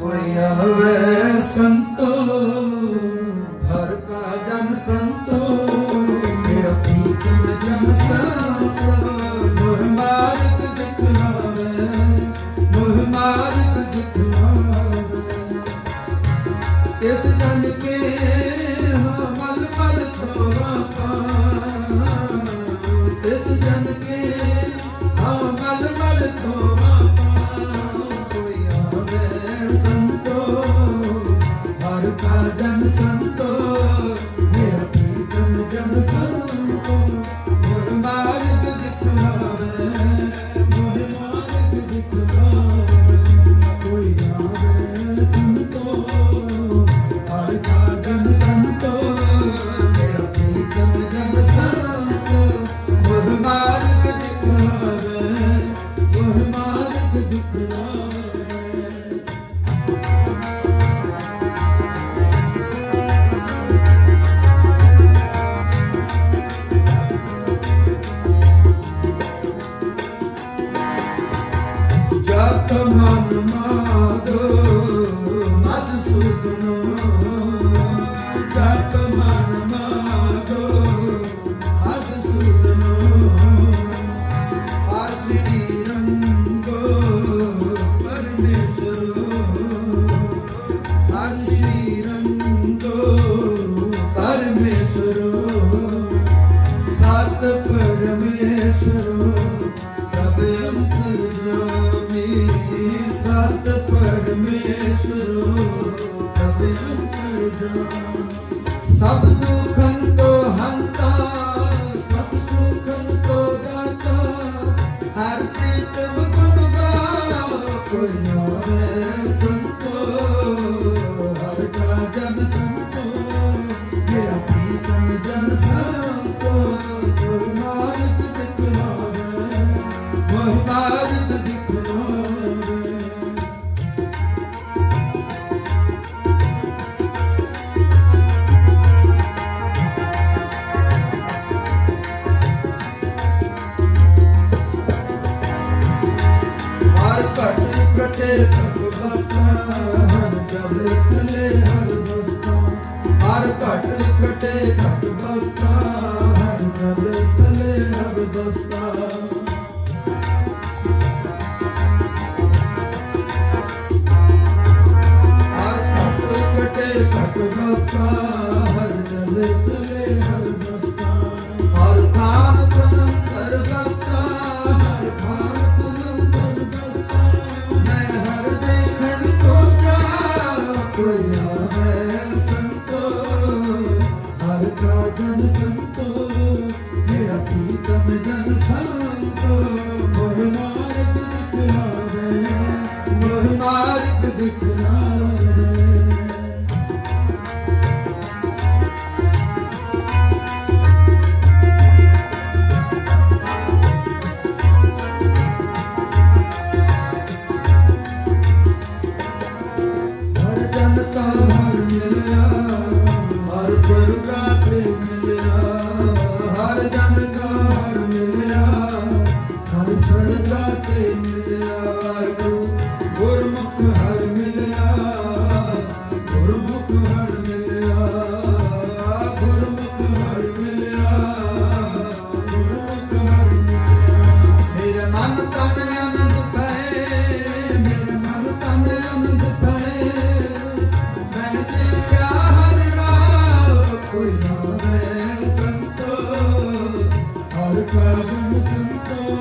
कोई आवे संतोष ਜਨ ਸੰਤੋ ਮੇਰਾ ਪ੍ਰੀਤਮ ਜਨ ਸੰਤੋ। ਨਾਮ ਮਾਗੋ ਮਦਸੂਦਨੋ ਸਭ ਨੂੰ ਜਬ ਤਲੇ ਹਰ ਬਸਤਾ ਹਰ ਘਟ ਘਟੇ ਘਟ ਬਸਤਾ ਹਰ ਜਬ ਜੋ ਜਨ ਸੰਤੋ, ਮੇਰਾ ਪ੍ਰੀਤਮ ਜਨ ਸੰਤੋ। ਮੋਹ ਮਾਰਗ ਦਿਖਾਵੇ ਮੋਹ ਮਾਰਗ ਦਿਖਾਵੇ ਹਰ ਜਨ ਤਾਂ ਹਰ ਮਿਲਿਆ ਚੜਦਾ ਤੇ ਮਿਲਿਆ ਕਰਮ ਸੰਤੋ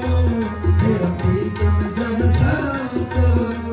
ਤੇਰਾ ਪ੍ਰੀਤਮ ਜਨ ਸੰਤੋ।